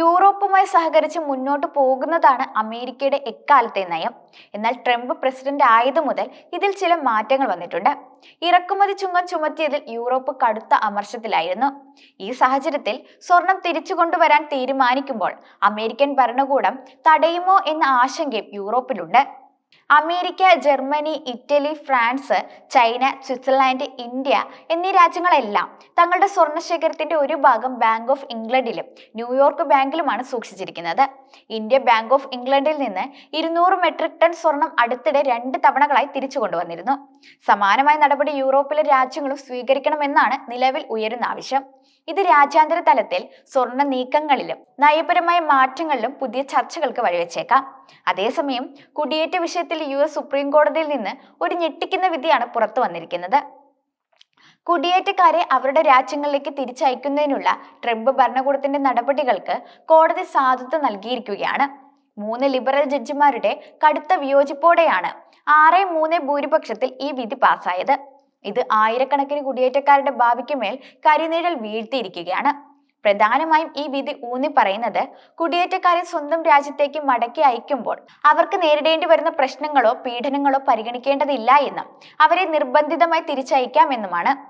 യൂറോപ്പുമായി സഹകരിച്ച് മുന്നോട്ട് പോകുന്നതാണ് അമേരിക്കയുടെ എക്കാലത്തെ നയം. എന്നാൽ ട്രംപ് പ്രസിഡന്റ് ആയതു മുതൽ ഇതിൽ ചില മാറ്റങ്ങൾ വന്നിട്ടുണ്ട്. ഇറക്കുമതി ചുങ്കം ചുമത്തിയതിൽ യൂറോപ്പ് കടുത്ത അമർഷത്തിലായിരുന്നു. ഈ സാഹചര്യത്തിൽ സ്വർണം തിരിച്ചു കൊണ്ടുവരാൻ തീരുമാനിക്കുമ്പോൾ അമേരിക്കൻ ഭരണകൂടം തടയുമോ എന്ന ആശങ്കയും യൂറോപ്പിലുണ്ട്. America Germany Italy France China Switzerland India എന്നീ രാജ്യങ്ങളെല്ലാം തങ്ങളുടെ സ്വർണശേഖരത്തിന്റെ ഒരു ഭാഗം ബാങ്ക് ഓഫ് ഇംഗ്ലണ്ടിലും ന്യൂയോർക്ക് ബാങ്കിലുമാണ് സൂക്ഷിച്ചിരിക്കുന്നത്. ഇന്ത്യ ബാങ്ക് ഓഫ് ഇംഗ്ലണ്ടിൽ നിന്ന് ഇരുന്നൂറ് മെട്രിക് ടൺ സ്വർണം അടുത്തിടെ രണ്ട് തവണകളായി തിരിച്ചു കൊണ്ടുവന്നിരുന്നു. സമാനമായ നടപടി യൂറോപ്പിലെ രാജ്യങ്ങളും സ്വീകരിക്കണമെന്നാണ് നിലവിൽ ഉയരുന്ന ആവശ്യം. ഇത് രാജ്യാന്തര തലത്തിൽ സ്വർണ നീക്കങ്ങളിലും നയപരമായ മാറ്റങ്ങളിലും പുതിയ ചർച്ചകൾക്ക് വഴിവെച്ചേക്കാം. അതേസമയം കുടിയേറ്റ വിഷയത്തിൽ യു എസ് സുപ്രീം കോടതിയിൽ നിന്ന് ഒരു ഞെട്ടിക്കുന്ന വിധിയാണ് പുറത്തു വന്നിരിക്കുന്നത്. കുടിയേറ്റക്കാരെ അവരുടെ രാജ്യങ്ങളിലേക്ക് തിരിച്ചയക്കുന്നതിനുള്ള ട്രംപ് ഭരണകൂടത്തിന്റെ നടപടികൾക്ക് കോടതി സാധുത നൽകിയിരിക്കുകയാണ്. മൂന്ന് ലിബറൽ ജഡ്ജിമാരുടെ കടുത്ത വിയോജിപ്പോടെയാണ് ആറ് മൂന്ന് ഭൂരിപക്ഷത്തിൽ ഈ വിധി പാസ്സായത് ഇത് ആയിരക്കണക്കിന് കുടിയേറ്റക്കാരുടെ ഭാവിക്ക് മേൽ കരിനിഴൽ വീഴ്ത്തിയിരിക്കുകയാണ്. പ്രധാനമായും ഈ വിധി ഊന്നി പറയുന്നത് കുടിയേറ്റക്കാരെ സ്വന്തം രാജ്യത്തേക്ക് മടക്കി അയക്കുമ്പോൾ അവർക്ക് നേരിടേണ്ടി വരുന്ന പ്രശ്നങ്ങളോ പീഡനങ്ങളോ പരിഗണിക്കേണ്ടതില്ല എന്നും അവരെ നിർബന്ധിതമായി തിരിച്ചയക്കാമെന്നുമാണ്